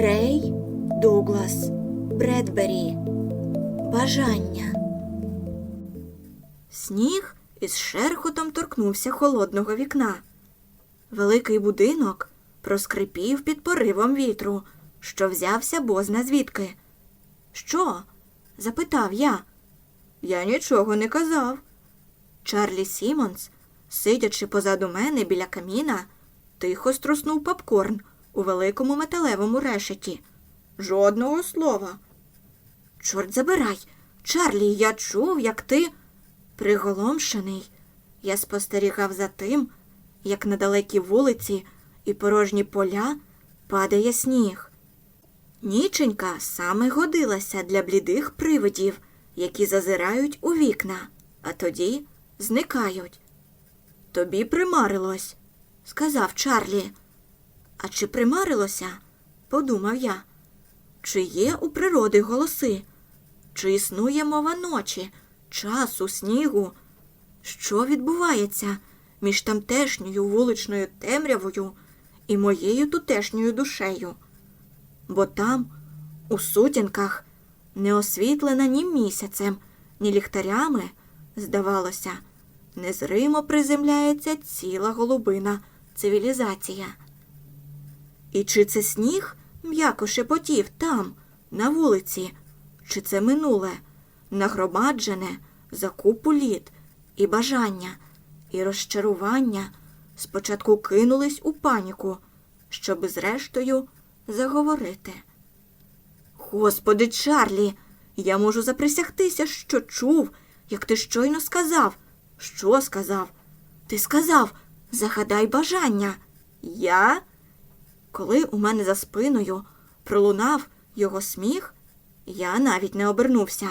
Рей Дуглас Бредбері Бажання. Сніг із шерхотом торкнувся холодного вікна. Великий будинок проскрипів під поривом вітру, що взявся бозна звідки. Що? запитав я. Я нічого не казав. Чарлі Сімонс, сидячи позаду мене біля каміна, тихо струснув попкорн у великому металевому решеті. Жодного слова. Чорт забирай, Чарлі, я чув, як ти. Приголомшений, я спостерігав за тим, як на далекій вулиці і порожні поля падає сніг. Ніченька саме годилася для блідих привидів, які зазирають у вікна, а тоді зникають. Тобі примарилось, сказав Чарлі. А чи примарилося? подумав я. Чи є у природи голоси? Чи існує мова ночі, часу, снігу? Що відбувається між тамтешньою вуличною темрявою і моєю тутешньою душею? Бо там, у сутінках, не освітлена ні місяцем, ні ліхтарями, здавалося, незримо приземляється ціла голубина цивілізація. І чи це сніг м'яко шепотів там, на вулиці, чи це минуле, нагромаджене за купу літ і бажання, і розчарування спочатку кинулись у паніку, щоби зрештою заговорити. Господи, Чарлі, я можу заприсягтися, що чув, як ти щойно сказав. Що сказав? Ти сказав, загадай бажання. Я? Коли у мене за спиною пролунав його сміх, я навіть не обернувся.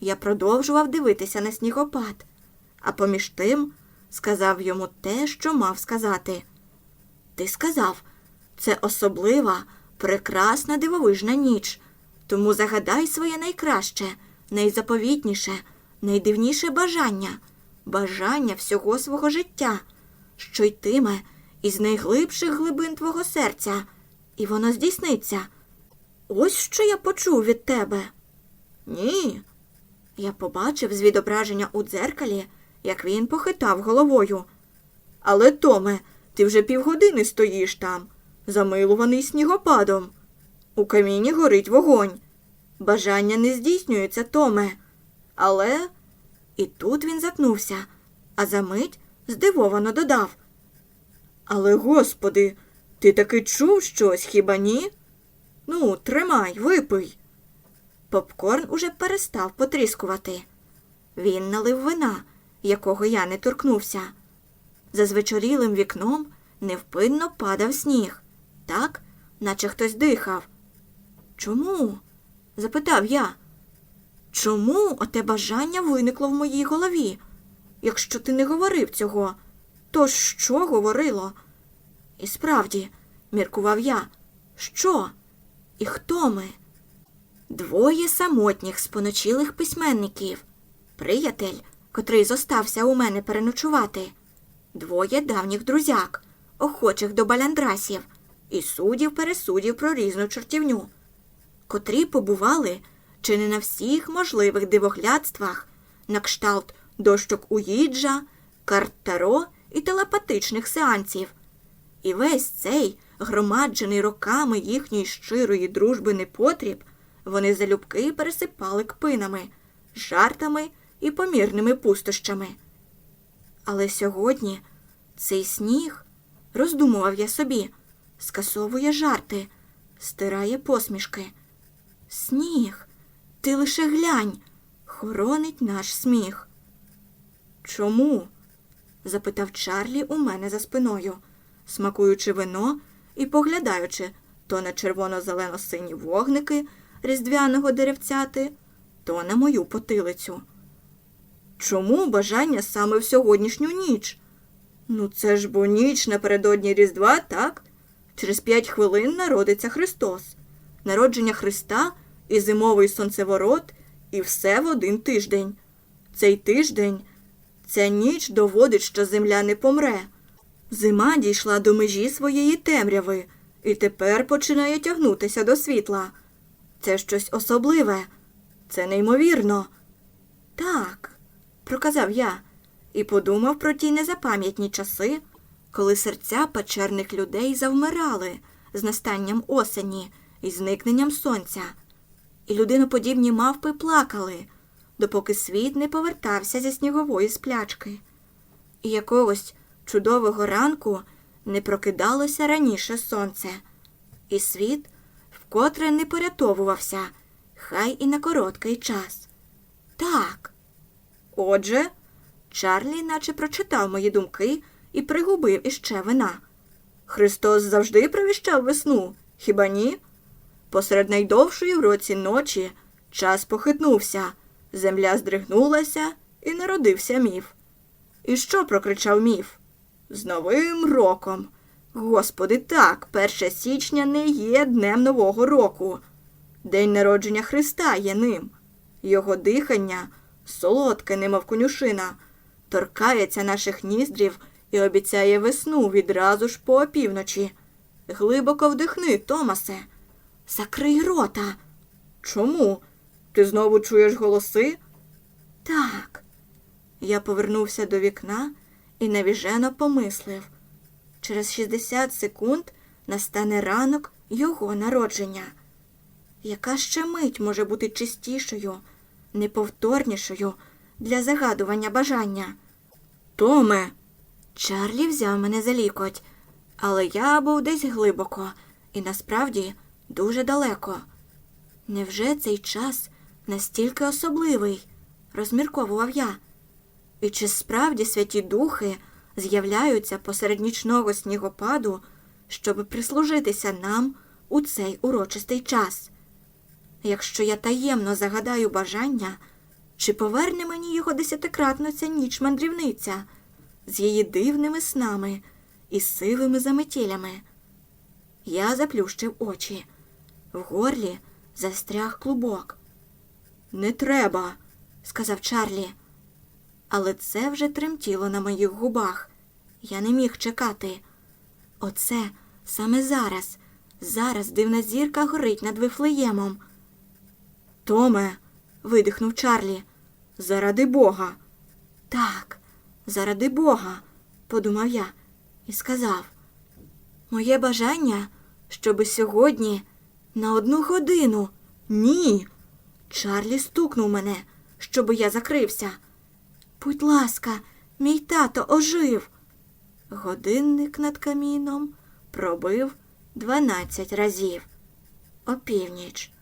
Я продовжував дивитися на снігопад, а поміж тим сказав йому те, що мав сказати. Ти сказав, це особлива, прекрасна дивовижна ніч, тому загадай своє найкраще, найзаповітніше, найдивніше бажання, бажання всього свого життя, що йтиме із найглибших глибин твого серця, і воно здійсниться. Ось що я почув від тебе. Ні. Я побачив з відображення у дзеркалі, як він похитав головою. Але, Томе, ти вже півгодини стоїш там, замилуваний снігопадом. У каміні горить вогонь. Бажання не здійснюється, Томе. Але. І тут він запнувся, а за мить здивовано додав. Але, господи, ти таки чув щось, хіба ні? Ну, тримай, випий. Попкорн уже перестав потріскувати. Він налив вина, якого я не торкнувся. За звечорілим вікном невпинно падав сніг, так, наче хтось дихав. Чому? запитав я. Чому оте бажання виникло в моїй голові? Якщо ти не говорив цього, то що говорило? І справді, міркував я, що? І хто ми? Двоє самотніх споночілих письменників, приятель, котрий зостався у мене переночувати, двоє давніх друзяк, охочих до баляндрасів і суддів пересудів про різну чортівню, котрі побували чи не на всіх можливих дивоглядствах, на кшталт дощок Уїджа, карт Таро і телепатичних сеансів. І весь цей, громаджений роками їхньої щирої дружби непотріб, вони залюбки пересипали кпинами, жартами і помірними пустощами. Але сьогодні цей сніг, роздумував я собі, скасовує жарти, стирає посмішки. Сніг, ти лише глянь, хоронить наш сміх. Чому? Запитав Чарлі у мене за спиною, смакуючи вино і поглядаючи то на червоно-зелено-сині вогники різдвяного деревцяти, то на мою потилицю. Чому бажання саме в сьогоднішню ніч? Ну, це ж бо ніч напередодні Різдва, так? Через п'ять хвилин народиться Христос. Народження Христа і зимовий сонцеворот, і все в один тиждень. Цей тиждень, ця ніч доводить, що земля не помре. Зима дійшла до межі своєї темряви, і тепер починає тягнутися до світла. Це щось особливе, це неймовірно. Так, проказав я і подумав про ті незапам'ятні часи, коли серця печерних людей завмирали з настанням осені і зникненням сонця, і людиноподібні мавпи плакали, допоки світ не повертався зі снігової сплячки. І якогось чудового ранку не прокидалося раніше сонце, і світ вкотре не порятовувався, хай і на короткий час. Так. Отже, Чарлі наче прочитав мої думки і пригубив іще вина. Христос завжди провіщав весну, хіба ні? Посеред найдовшої в році ночі час похитнувся, земля здригнулася і народився міф. І що прокричав міф? З Новим роком. Господи, так, 1 січня не є днем Нового року. День народження Христа є ним. Його дихання, солодке, немов конюшина, торкається наших ніздрів і обіцяє весну відразу ж по опівночі. Глибоко вдихни, Томасе. Закрий рота. Чому? Ти знову чуєш голоси? Так. Я повернувся до вікна і навіжено помислив. Через 60 секунд настане ранок його народження. Яка ще мить може бути чистішою, неповторнішою для загадування бажання? Томе. Чарлі взяв мене за лікоть, але я був десь глибоко і насправді дуже далеко. Невже цей час настільки особливий? розмірковував я. І чи справді святі духи з'являються посеред нічного снігопаду, щоб прислужитися нам у цей урочистий час? Якщо я таємно загадаю бажання, чи поверне мені його десятикратно ця ніч мандрівниця з її дивними снами і сивими заметілями? Я заплющив очі. В горлі застряг клубок. Не треба, сказав Чарлі. Але це вже тремтіло на моїх губах. Я не міг чекати. Оце саме зараз, зараз дивна зірка горить над Вифлеємом. Томе, видихнув Чарлі, заради Бога. Так, заради Бога, подумав я і сказав. Моє бажання, щоби сьогодні на одну годину. Ні. Чарлі стукнув мене, щоби я закрився. Будь ласка, мій тато ожив. Годинник над каміном пробив дванадцять разів. Опівніч.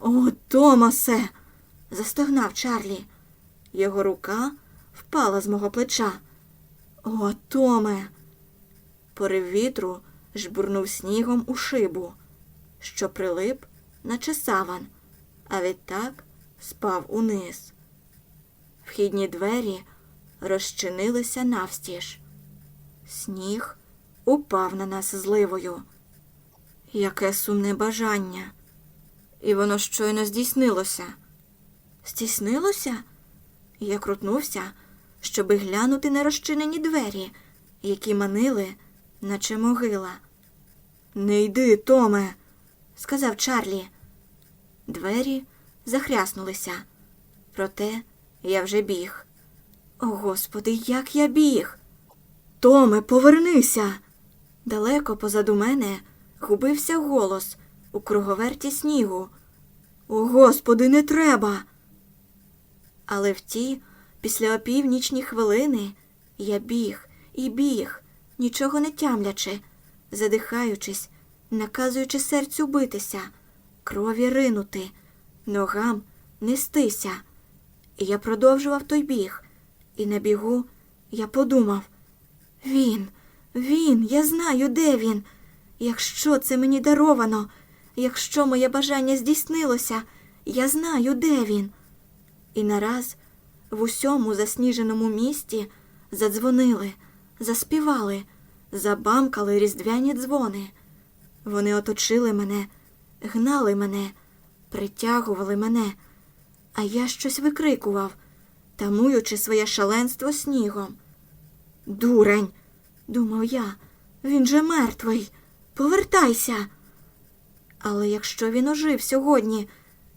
О, Томасе. застогнав Чарлі. Його рука впала з мого плеча. О, Томе. Порив вітру жбурнув снігом у шибу, що прилип, наче саван, а відтак спав униз. Вхідні двері розчинилися навстіж. Сніг упав на нас зливою. Яке сумне бажання. І воно щойно здійснилося. Здійснилося? Я крутнувся, щоби глянути на розчинені двері, які манили, наче могила. Не йди, Томе, сказав Чарлі. Двері захряснулися. Проте я вже біг. О, Господи, як я біг. Томе, повернися. Далеко позаду мене губився голос у круговерті снігу. О, Господи, не треба. Але в ті післяопівнічні хвилини я біг і біг, нічого не тямлячи, задихаючись, наказуючи серцю битися, крові ринути, ногам нестися. І я продовжував той біг, і на бігу я подумав він, він, я знаю, де він. Якщо це мені даровано, якщо моє бажання здійснилося, я знаю, де він. І нараз в усьому засніженому місті задзвонили, заспівали, забамкали різдвяні дзвони. Вони оточили мене, гнали мене, притягували мене, а я щось викрикував, тамуючи своє шаленство снігом. Дурень, думав я, він же мертвий. повертайся. Але якщо він ожив сьогодні,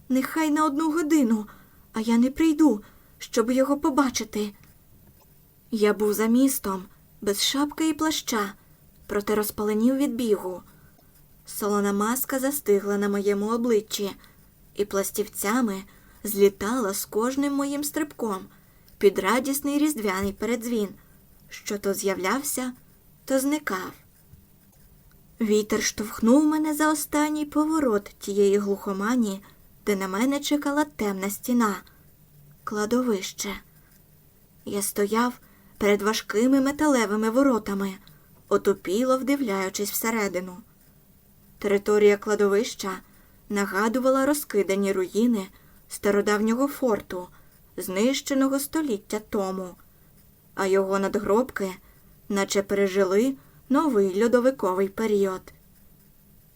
нехай на одну годину, а я не прийду, щоб його побачити. Я був за містом, без шапки і плаща, проте розпаленів від бігу. Солона маска застигла на моєму обличчі і пластівцями злітала з кожним моїм стрибком під радісний різдвяний передзвін, що то з'являвся, то зникав. Вітер штовхнув мене за останній поворот тієї глухомані, де на мене чекала темна стіна, кладовище. Я стояв перед важкими металевими воротами, отупіло вдивляючись всередину. Територія кладовища нагадувала розкидані руїни стародавнього форту, знищеного століття тому, а його надгробки наче пережили новий льодовиковий період.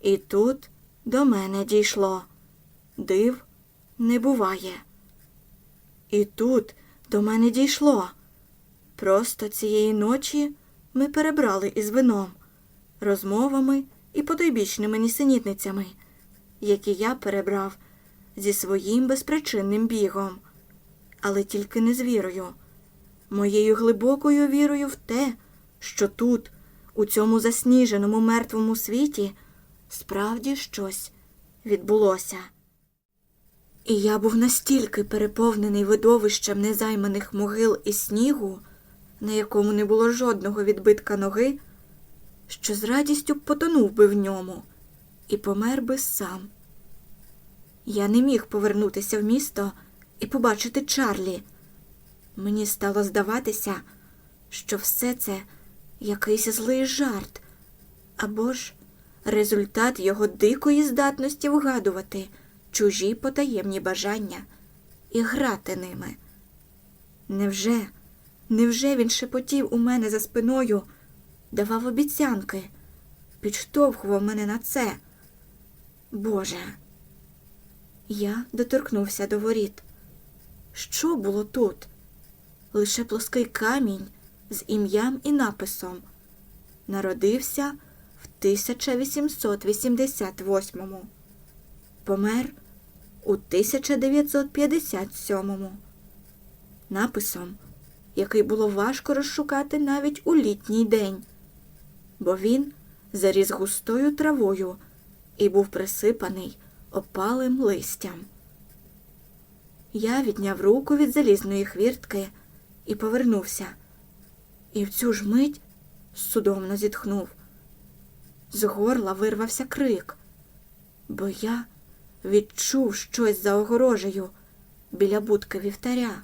І тут до мене дійшло див не буває. І тут до мене дійшло. Просто цієї ночі ми перебрали із вином, розмовами і потойбічними нісенітницями, які я перебрав зі своїм безпричинним бігом, але тільки не з вірою, моєю глибокою вірою в те, що тут, у цьому засніженому мертвому світі, справді щось відбулося. І я був настільки переповнений видовищем незайманих могил і снігу, на якому не було жодного відбитка ноги, що з радістю потонув би в ньому і помер би сам. Я не міг повернутися в місто і побачити Чарлі. Мені стало здаватися, що все це якийсь злий жарт, або ж результат його дикої здатності вгадувати чужі потаємні бажання і грати ними. Невже, невже він шепотів у мене за спиною, давав обіцянки, підштовхував мене на це? Боже. Я доторкнувся до воріт. Що було тут? Лише плоский камінь з ім'ям і написом. Народився в 1888-му. Помер у 1957-му. Написом, який було важко розшукати навіть у літній день, бо він заріс густою травою і був присипаний опалим листям. Я відняв руку від залізної хвіртки і повернувся, і в цю ж мить судомно зітхнув. З горла вирвався крик, бо я відчув щось за огорожею біля будки вівтаря.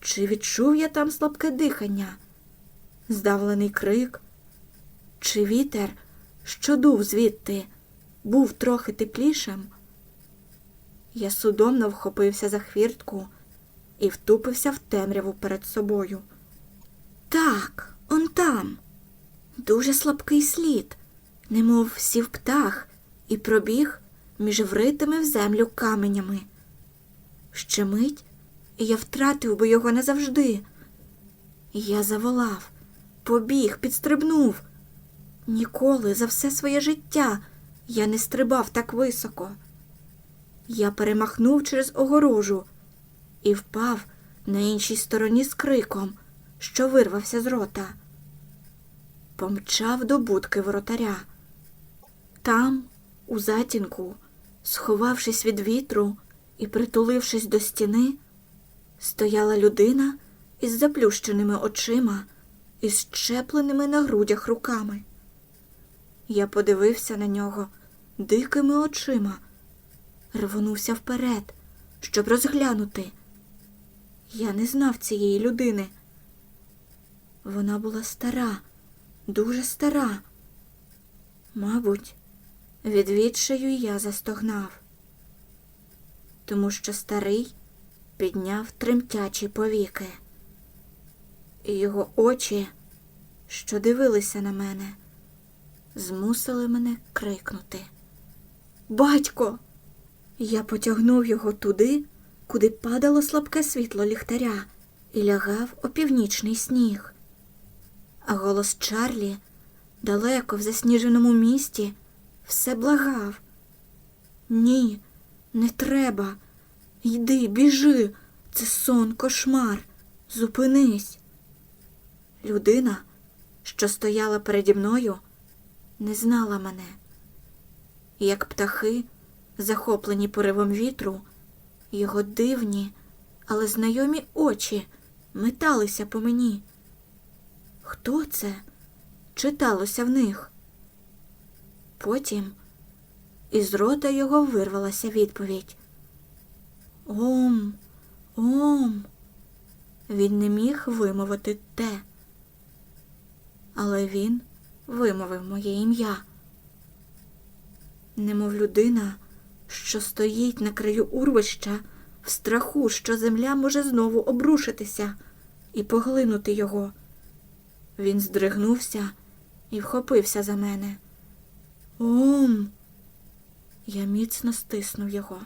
Чи відчув я там слабке дихання, здавлений крик, чи вітер, що дув звідти, був трохи теплішим? Я судомно вхопився за хвіртку і втупився в темряву перед собою. Так, он там. Дуже слабкий слід, немов сів птах, і пробіг між вритими в землю каменями. Ще мить, і я втратив би його назавжди. Я заволав, побіг, підстрибнув. Ніколи за все своє життя я не стрибав так високо. Я перемахнув через огорожу і впав на іншій стороні з криком, що вирвався з рота. Помчав до будки воротаря. Там, у затінку, сховавшись від вітру і притулившись до стіни, стояла людина із заплющеними очима і щепленими на грудях руками. Я подивився на нього дикими очима, рвонувся вперед, щоб розглянути. Я не знав цієї людини. Вона була стара, дуже стара. Мабуть, від я застогнав, тому що старий підняв тремтячі повіки, і його очі, що дивилися на мене, змусили мене крикнути. Батько! Я потягнув його туди, куди падало слабке світло ліхтаря і лягав опівнічний сніг. А голос Чарлі далеко в засніженому місті, все благав. Ні, не треба. Йди, біжи, це сон, кошмар. Зупинись. Людина, що стояла переді мною, не знала мене. Як птахи, захоплені поривом вітру, його дивні, але знайомі очі металися по мені. Хто це? Читалося в них. Потім із рота його вирвалася відповідь. Ом, ом. Він не міг вимовити те. Але він вимовив моє ім'я. Немов людина, що стоїть на краю урвища в страху, що земля може знову обрушитися і поглинути його. Він здригнувся і вхопився за мене. Ом. Я міцно стиснув його.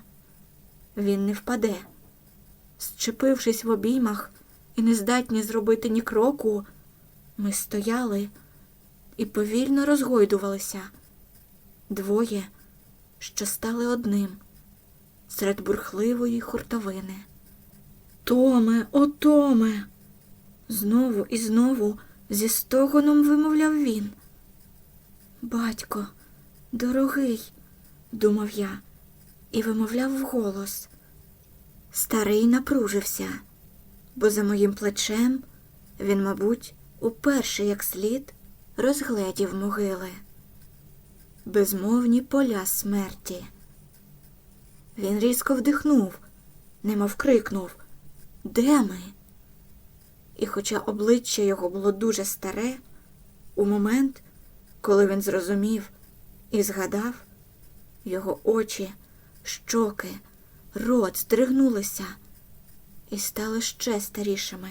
Він не впаде. Зчепившись в обіймах і не здатні зробити ні кроку, ми стояли і повільно розгойдувалися. Двоє, що стали одним серед бурхливої хуртовини. Томе, о Томе! Знову і знову зі стогоном вимовляв він. Батько, дорогий, думав я і вимовляв вголос. Старий напружився, бо за моїм плечем він, мабуть, уперше як слід розгледів могили, безмовні поля смерті. Він різко вдихнув, немов крикнув Де ми? І хоча обличчя його було дуже старе, у момент, коли він зрозумів і згадав, його очі, щоки, рот здригнулися і стали ще старішими,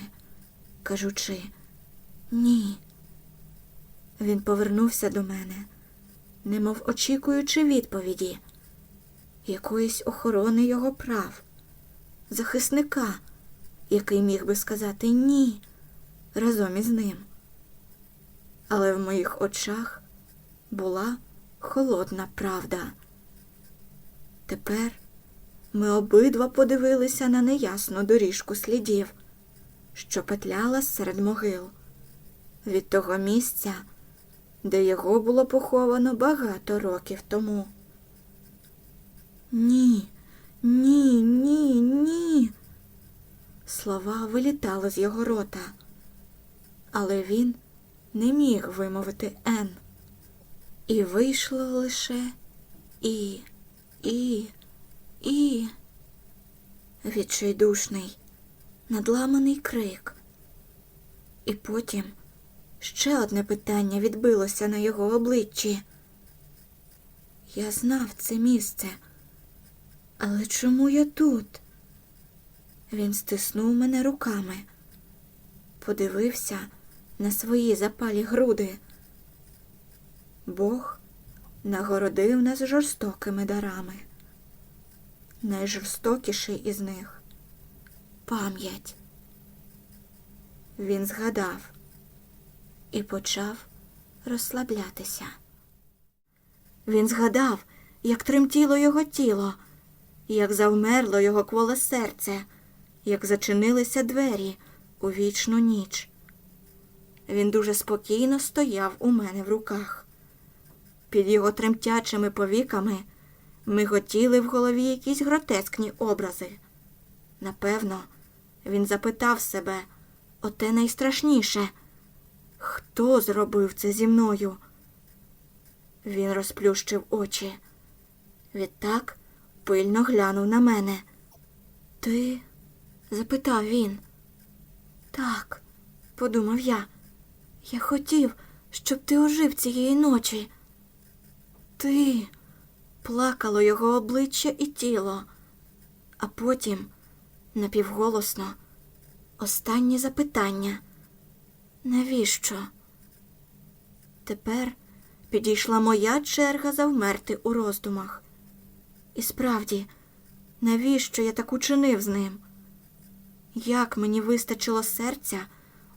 кажучи ні. Він повернувся до мене, немов очікуючи відповіді, якоїсь охорони його прав, захисника, який міг би сказати ні разом із ним. Але в моїх очах була холодна правда. Тепер ми обидва подивилися на неясну доріжку слідів, що петляла серед могил, від того місця, де його було поховано багато років тому. Ні, ні, ні, ні. Слова вилітали з його рота, але він не міг вимовити Н. І вийшло лише і, і, і. Відчайдушний, надламаний крик. І потім ще одне питання відбилося на його обличчі. Я знав це місце, але чому я тут? Він стиснув мене руками, подивився на свої запалі груди. Бог нагородив нас жорстокими дарами. Найжорстокіший із них пам'ять. Він згадав і почав розслаблятися. Він згадав, як тремтіло його тіло, як завмерло його кволе серце, як зачинилися двері у вічну ніч. Він дуже спокійно стояв у мене в руках. Під його тремтячими повіками миготіли в голові якісь гротескні образи. Напевно, він запитав себе оте найстрашніше хто зробив це зі мною? Він розплющив очі. Відтак пильно глянув на мене. Ти? запитав він. Так, подумав я. Я хотів, щоб ти ожив цієї ночі. Ти плакало його обличчя і тіло, а потім напівголосно останнє запитання. Навіщо? Тепер підійшла моя черга завмерти у роздумах. І справді, навіщо я так учинив з ним? Як мені вистачило серця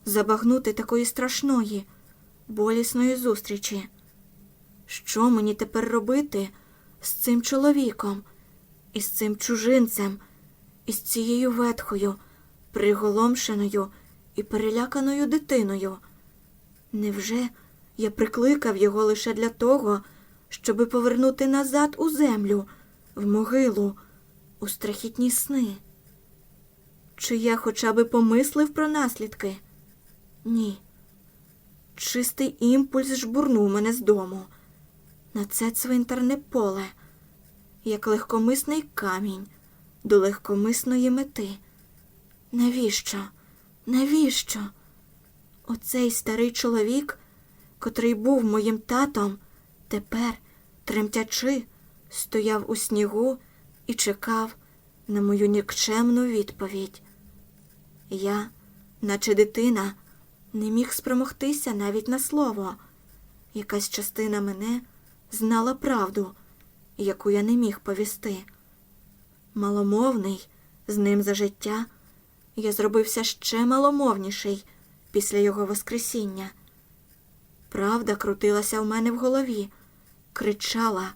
забагнути такої страшної, болісної зустрічі. Що мені тепер робити з цим чоловіком, із цим чужинцем, із цією ветхою, приголомшеною і переляканою дитиною? Невже я прикликав його лише для того, щоби повернути назад у землю, в могилу, у страхітні сни? Чи я хоча би помислив про наслідки? Ні. Чистий імпульс жбурнув мене з дому. На це цвинтарне поле, як легкомисний камінь до легкомисної мети. Навіщо? Навіщо? Оцей старий чоловік, котрий був моїм татом, тепер, тремтячи, стояв у снігу і чекав на мою нікчемну відповідь. Я, наче дитина, не міг спромогтися навіть на слово. Якась частина мене знала правду, яку я не міг повісти. Маломовний, з ним за життя, я зробився ще маломовніший після його Воскресіння. Правда крутилася в мене в голові, кричала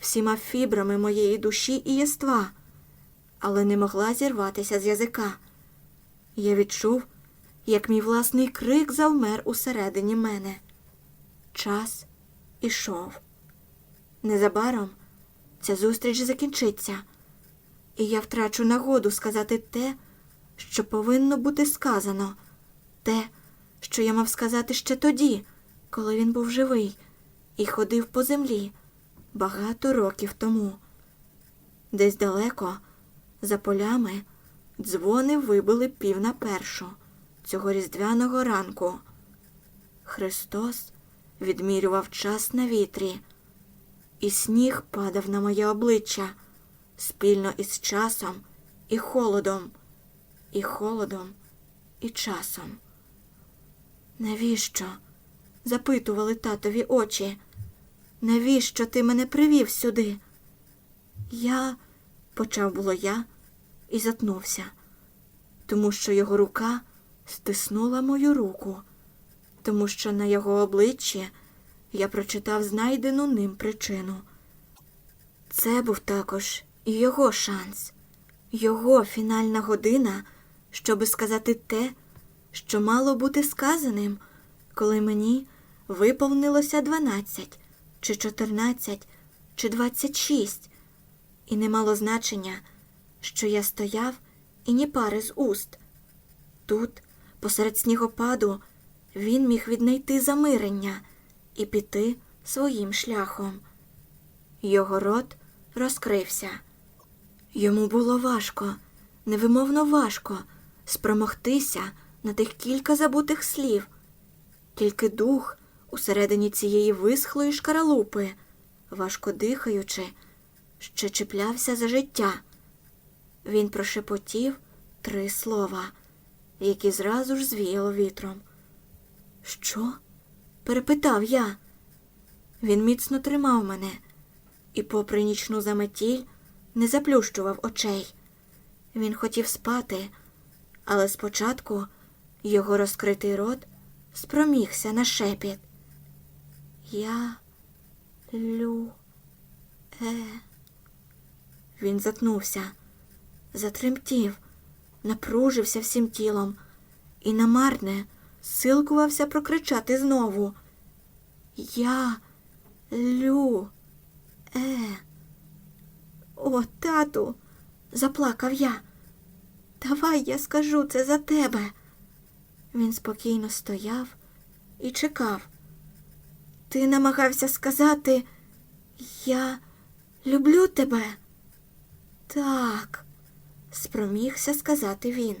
всіма фібрами моєї душі і єства, але не могла зірватися з язика. Я відчув, як мій власний крик завмер усередині мене. Час ішов. Незабаром ця зустріч закінчиться, і я втрачу нагоду сказати те, що повинно бути сказано, те, що я мав сказати ще тоді, коли він був живий і ходив по землі багато років тому. Десь далеко, за полями, дзвони вибили пів на першу цього різдвяного ранку. Христос відмірював час на вітрі, і сніг падав на моє обличчя спільно із часом і холодом, і холодом, і часом. Навіщо? запитували татові очі. Навіщо ти мене привів сюди? Я, почав було я і затнувся, тому що його рука стиснула мою руку, тому що на його обличчі я прочитав знайдену ним причину. Це був також і його шанс, його фінальна година, щоби сказати те, що мало бути сказаним, коли мені виповнилося дванадцять, чи чотирнадцять, чи двадцять шість, і не мало значення, що я стояв і ні пари з уст. Тут, посеред снігопаду, він міг віднайти замирення і піти своїм шляхом. Його рот розкрився. Йому було важко, невимовно важко спромогтися на тих кілька забутих слів. Тільки дух усередині цієї висхлої шкаралупи, важко дихаючи, ще чіплявся за життя. Він прошепотів три слова, які зразу ж звіяло вітром. Що? перепитав я. Він міцно тримав мене і, попри нічну заметіль, не заплющував очей. Він хотів спати, але спочатку його розкритий рот спромігся на шепіт. Я лю е. Він затнувся, затремтів, напружився всім тілом і намарне силкувався прокричати знову. Я лю е. О, тату, заплакав я. Давай я скажу це за тебе. Він спокійно стояв і чекав. Ти намагався сказати, я люблю тебе. Так, спромігся сказати він.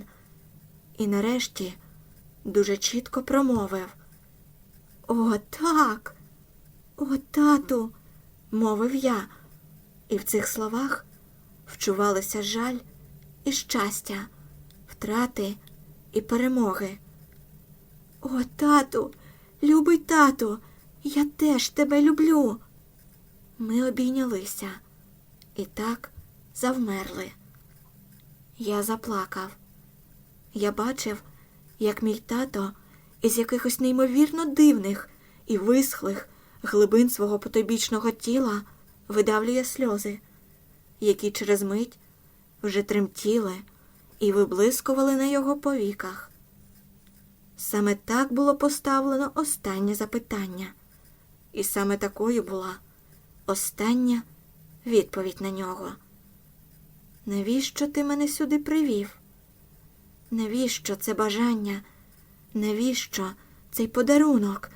І нарешті дуже чітко промовив. О, так, о, тату, мовив я, і в цих словах вчувалися жаль і щастя, втрати і перемоги. О, тату, любий тату, я теж тебе люблю. Ми обійнялися і так завмерли. Я заплакав. Я бачив, як мій тато із якихось неймовірно дивних і висхлих глибин свого потойбічного тіла видавлює сльози, які через мить вже тремтіли і виблискували на його повіках. Саме так було поставлено останнє запитання, і саме такою була остання відповідь на нього. Навіщо ти мене сюди привів? Навіщо це бажання? Навіщо цей подарунок?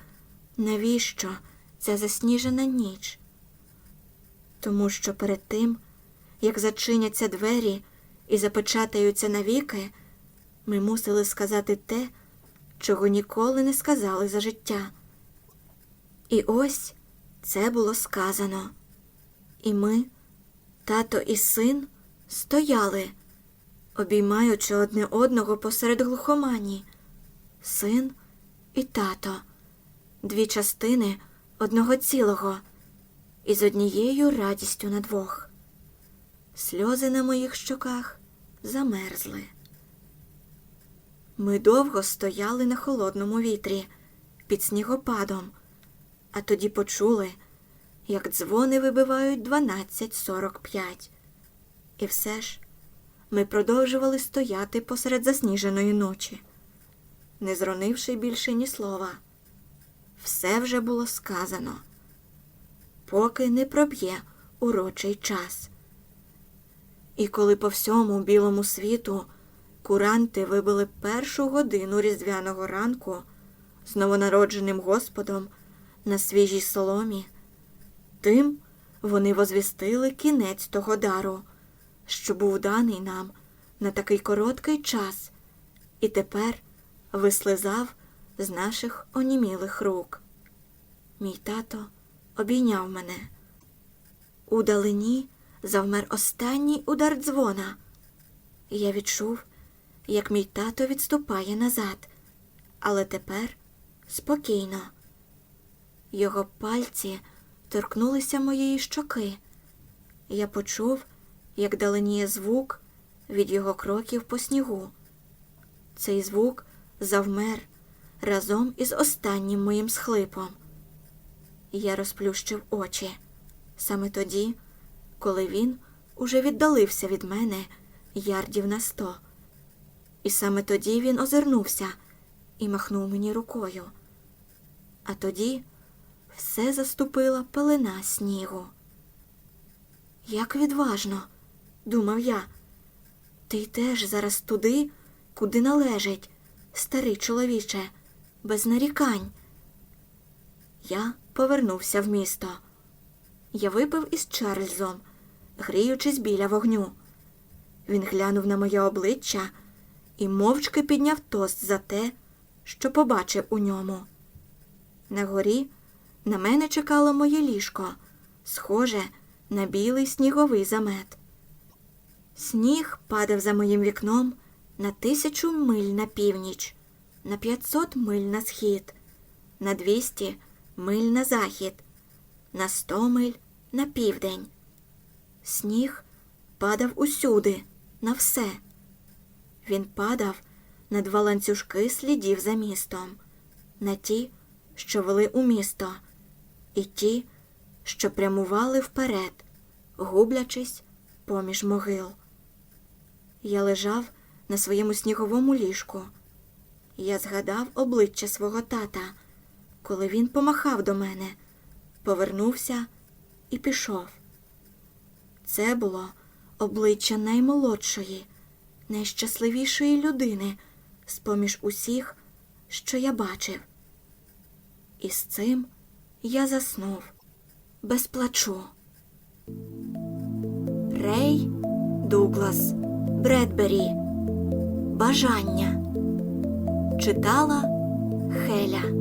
Навіщо ця засніжена ніч? Тому що перед тим, як зачиняться двері і запечатаються навіки, ми мусили сказати те, чого ніколи не сказали за життя. І ось це було сказано. І ми, тато і син, стояли, обіймаючи одне одного посеред глухомані, син і тато, дві частини одного цілого, і з однією радістю на двох. Сльози на моїх щоках замерзли. Ми довго стояли на холодному вітрі під снігопадом, а тоді почули, як дзвони вибивають 12.45. І все ж ми продовжували стояти посеред засніженої ночі, не зронивши більше ні слова. Все вже було сказано, поки не проб'є урочий час. І коли по всьому білому світу куранти вибили першу годину різдвяного ранку з новонародженим Господом на свіжій соломі, тим вони возвістили кінець того дару, що був даний нам на такий короткий час, і тепер вислизав з наших онімілих рук. Мій тато обійняв мене. Удалині завмер останній удар дзвона. Я відчув, як мій тато відступає назад, але тепер спокійно. Його пальці торкнулися моєї щоки. Я почув, як даленіє звук від його кроків по снігу. Цей звук завмер разом із останнім моїм схлипом. Я розплющив очі саме тоді, коли він уже віддалився від мене ярдів на сто. І саме тоді він озирнувся і махнув мені рукою. А тоді все заступила пелена снігу. Як відважно, думав я, ти йдеш зараз туди, куди належить, старий чоловіче, без нарікань. Я повернувся в місто. Я випив із Чарльзом, гріючись біля вогню. Він глянув на моє обличчя і мовчки підняв тост за те, що побачив у ньому. На горі на мене чекало моє ліжко, схоже на білий сніговий замет. Сніг падав за моїм вікном на тисячу миль на північ, на п'ятсот миль на схід, на двісті миль на захід, на сто миль на південь. Сніг падав усюди, на все. Він падав на два ланцюжки слідів за містом, на ті, що вели у місто, і ті, що прямували вперед, гублячись поміж могил. Я лежав на своєму сніговому ліжку. Я згадав обличчя свого тата, коли він помахав до мене, повернувся і пішов. Це було обличчя наймолодшої, найщасливішої людини з поміж усіх, що я бачив. І з цим я заснув без плачу. Рей Дуглас Бредбері Бажання читала Хеля